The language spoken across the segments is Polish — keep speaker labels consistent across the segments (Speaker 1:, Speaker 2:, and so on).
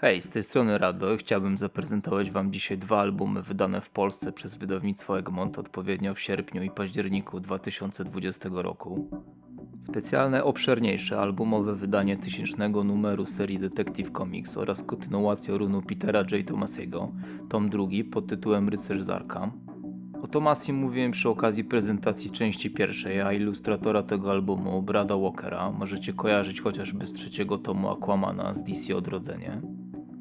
Speaker 1: Hej, z tej strony Rado chciałbym zaprezentować Wam dzisiaj dwa albumy wydane w Polsce przez wydawnictwo Egmont odpowiednio w sierpniu i październiku 2020 roku. Specjalne, obszerniejsze albumowe wydanie tysięcznego numeru serii Detective Comics oraz kontynuację runu Petera J. Tomasiego, tom drugi pod tytułem Rycerz z Arkham. O Tomasim mówiłem przy okazji prezentacji części pierwszej, a ilustratora tego albumu, Brada Walkera, możecie kojarzyć chociażby z trzeciego tomu Aquamana z DC Odrodzenie.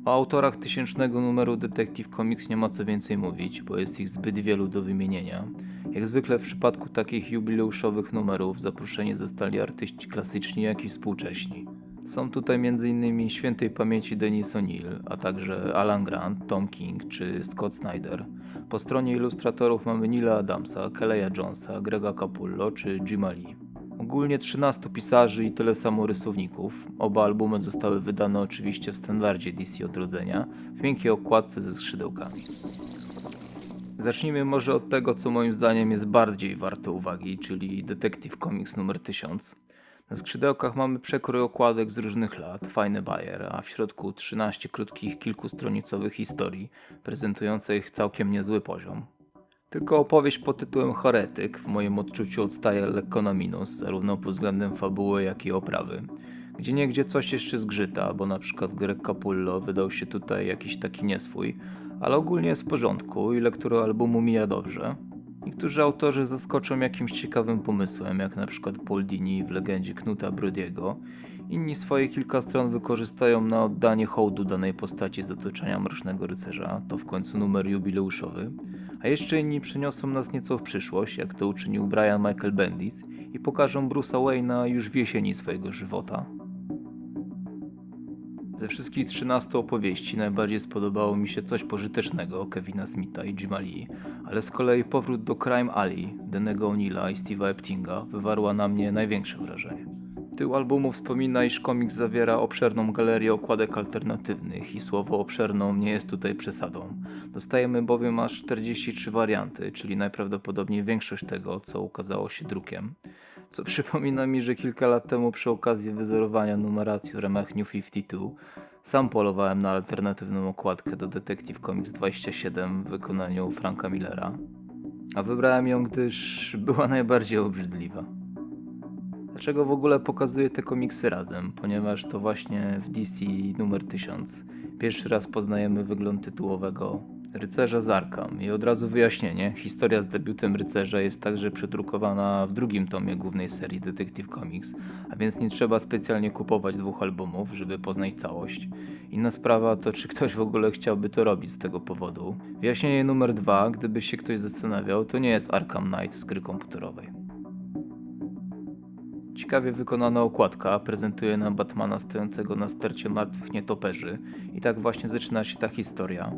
Speaker 1: O autorach tysięcznego numeru Detective Comics nie ma co więcej mówić, bo jest ich zbyt wielu do wymienienia. Jak zwykle w przypadku takich jubileuszowych numerów zaproszeni zostali artyści klasyczni, jak i współcześni. Są tutaj m.in. świętej pamięci Denis O'Neill, a także Alan Grant, Tom King czy Scott Snyder. Po stronie ilustratorów mamy Nila Adamsa, Kelleya Jonesa, Grega Capullo czy Jima Lee. Ogólnie 13 pisarzy i tyle samo rysowników. Oba albumy zostały wydane oczywiście w standardzie DC Odrodzenia, w miękkiej okładce ze skrzydełkami. Zacznijmy może od tego, co moim zdaniem jest bardziej warte uwagi, czyli Detective Comics numer 1000. Na skrzydełkach mamy przekrój okładek z różnych lat, fajny bajer, a w środku 13 krótkich, kilkustronicowych historii, prezentujących całkiem niezły poziom. Tylko opowieść pod tytułem Choretyk w moim odczuciu odstaje lekko na minus, zarówno pod względem fabuły, jak i oprawy. Gdzie niegdzie coś jeszcze zgrzyta, bo na przykład Greg Capullo wydał się tutaj jakiś taki nieswój, ale ogólnie jest w porządku i lektura albumu mija dobrze. Niektórzy autorzy zaskoczą jakimś ciekawym pomysłem, jak na przykład Paul Dini w legendzie Knuta Brodiego. Inni swoje kilka stron wykorzystają na oddanie hołdu danej postaci z otoczenia Mrocznego Rycerza, to w końcu numer jubileuszowy. A jeszcze inni przeniosą nas nieco w przyszłość, jak to uczynił Brian Michael Bendis i pokażą Bruce'a Wayne'a już w jesieni swojego żywota. Ze wszystkich 13 opowieści najbardziej spodobało mi się coś pożytecznego Kevina Smitha i Jima Lee, ale z kolei powrót do Crime Alley, Denego O'Neilla i Steve'a Eptinga wywarła na mnie największe wrażenie. Tył albumu wspomina, iż komiks zawiera obszerną galerię okładek alternatywnych i słowo obszerną nie jest tutaj przesadą. Dostajemy bowiem aż 43 warianty, czyli najprawdopodobniej większość tego, co ukazało się drukiem. Co przypomina mi, że kilka lat temu przy okazji wyzerowania numeracji w ramach New 52 sam polowałem na alternatywną okładkę do Detective Comics 27 w wykonaniu Franka Millera. A wybrałem ją, gdyż była najbardziej obrzydliwa. Dlaczego w ogóle pokazuję te komiksy razem? Ponieważ to właśnie w DC numer 1000 pierwszy raz poznajemy wygląd tytułowego Rycerza z Arkham. I od razu wyjaśnienie, historia z debiutem Rycerza jest także przedrukowana w drugim tomie głównej serii Detective Comics, a więc nie trzeba specjalnie kupować dwóch albumów, żeby poznać całość. Inna sprawa to, czy ktoś w ogóle chciałby to robić z tego powodu. Wyjaśnienie numer dwa, gdyby się ktoś zastanawiał, to nie jest Arkham Knight z gry komputerowej. Ciekawie wykonana okładka prezentuje nam Batmana stojącego na stercie martwych nietoperzy i tak właśnie zaczyna się ta historia.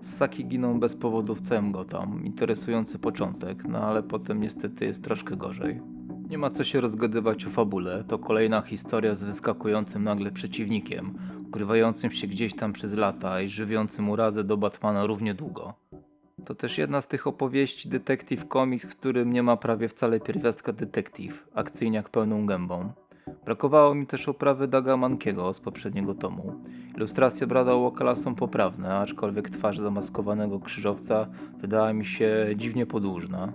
Speaker 1: Ssaki giną bez powodu w całym Gotham. Interesujący początek, no ale potem niestety jest troszkę gorzej. Nie ma co się rozgadywać o fabule, to kolejna historia z wyskakującym nagle przeciwnikiem, ukrywającym się gdzieś tam przez lata i żywiącym urazę do Batmana równie długo. To też jedna z tych opowieści Detective Comics, w którym nie ma prawie wcale pierwiastka detektyw, akcyjniak pełną gębą. Brakowało mi też oprawy Daga Mankiego z poprzedniego tomu. Ilustracje Brada Walkera są poprawne, aczkolwiek twarz zamaskowanego krzyżowca wydała mi się dziwnie podłużna.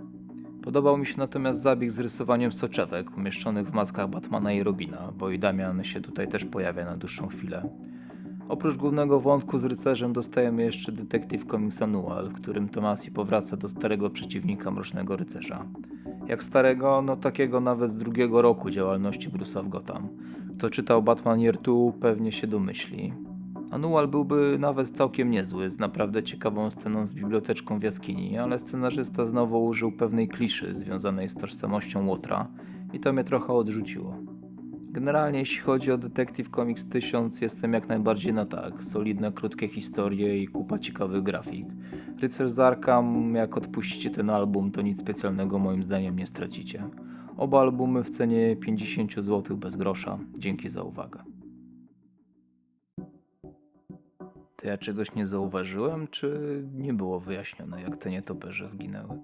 Speaker 1: Podobał mi się natomiast zabieg z rysowaniem soczewek umieszczonych w maskach Batmana i Robina, bo i Damian się tutaj też pojawia na dłuższą chwilę. Oprócz głównego wątku z rycerzem dostajemy jeszcze Detective Comics Annual, w którym Tomasi powraca do starego przeciwnika Mrocznego Rycerza. Jak starego, no takiego nawet z drugiego roku działalności Bruce'a w Gotham. Kto czytał Batman Year 2 pewnie się domyśli. Anual byłby nawet całkiem niezły, z naprawdę ciekawą sceną z biblioteczką w jaskini, ale scenarzysta znowu użył pewnej kliszy związanej z tożsamością Łotra i to mnie trochę odrzuciło. Generalnie jeśli chodzi o Detective Comics 1000 jestem jak najbardziej na tak. Solidne, krótkie historie i kupa ciekawych grafik. Rycerz z Arkham, jak odpuścicie ten album, to nic specjalnego moim zdaniem nie stracicie. Oba albumy w cenie 50 zł bez grosza. Dzięki za uwagę. To ja czegoś nie zauważyłem, czy nie było wyjaśnione, jak te nietoperze zginęły?